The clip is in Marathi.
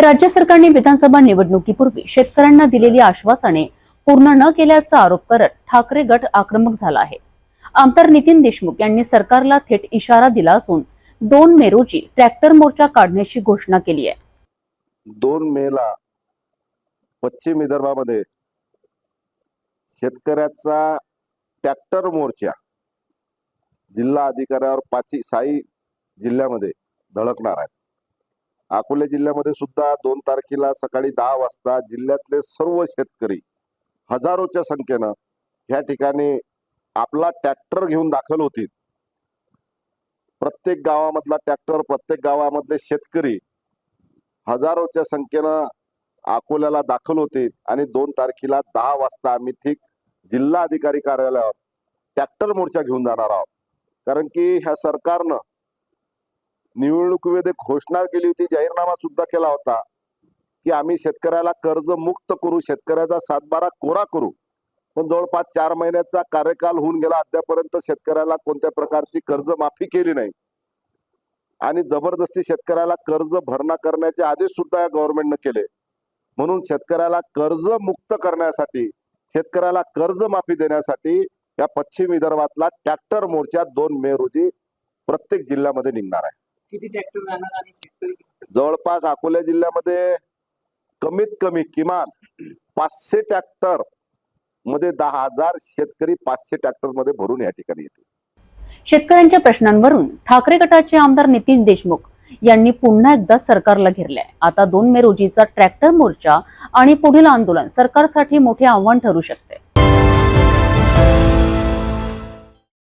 राज्य सरकारने विधानसभा निवडणुकीपूर्वी शेतकऱ्यांना दिलेली आश्वासने पूर्ण न केल्याचा आरोप करत ठाकरे गट आक्रमक झाला आहे. आमदार नितीन देशमुख यांनी सरकारला थेट इशारा दिला असून दोन मे रोजी ट्रॅक्टर मोर्चा काढण्याची घोषणा केली आहे. दोन मेला पश्चिम विदर्भामध्ये शेतकऱ्याचा ट्रॅक्टर मोर्चा जिल्हा अधिकाऱ्यावर पाची साई जिल्ह्यामध्ये धडकणार आहेत अकोले जिल्ह्यामध्ये सुद्धा दोन तारखेला सकाळी दहा वाजता जिल्ह्यातले सर्व शेतकरी हजारोच्या संख्येनं ह्या ठिकाणी आपला ट्रॅक्टर घेऊन दाखल होतील. प्रत्येक गावामधला ट्रॅक्टर प्रत्येक गावामधले शेतकरी हजारोच्या संख्येनं अकोल्याला दाखल होतील आणि दोन तारखेला दहा वाजता आम्ही ठीक जिल्हा अधिकारी कार्यालयावर ट्रॅक्टर मोर्चा घेऊन जाणार आहोत. कारण की ह्या सरकारनं निवडणुकीमध्ये घोषणा केली होती जाहीरनामा सुद्धा केला होता की आम्ही शेतकऱ्याला कर्ज मुक्त करू शेतकऱ्याचा सातबारा कोरा करू. पण जवळपास चार महिन्याचा कार्यकाल होऊन गेला अद्यापर्यंत शेतकऱ्याला कोणत्या प्रकारची कर्ज माफी केली नाही. आणि जबरदस्ती शेतकऱ्याला कर्ज भरणा करण्याचे आदेश सुद्धा या गव्हर्नमेंटनं केले. म्हणून शेतकऱ्याला कर्ज मुक्त करण्यासाठी शेतकऱ्याला कर्ज माफी देण्यासाठी या पश्चिम विदर्भातला ट्रॅक्टर मोर्चा दोन मे रोजी प्रत्येक जिल्ह्यामध्ये निघणार आहे. किती ट्रॅक्टर राहणार आणि शेतकरी किती? जवळपास अकोला जिल्ह्यामध्ये कमीत कमी किमान पाचशे ट्रॅक्टरमध्ये दहा हजार शेतकरी पाचशे ट्रॅक्टरमध्ये भरून या ठिकाणी येतील. शेतकऱ्यांच्या प्रश्नांवरून ठाकरे गटाचे आमदार नितीन देशमुख यांनी पुन्हा एकदा सरकारला घेरले आता दोन मे रोजीचा ट्रॅक्टर मोर्चा आणि पुढील आंदोलन सरकारसाठी मोठे आव्हान ठरू शकते.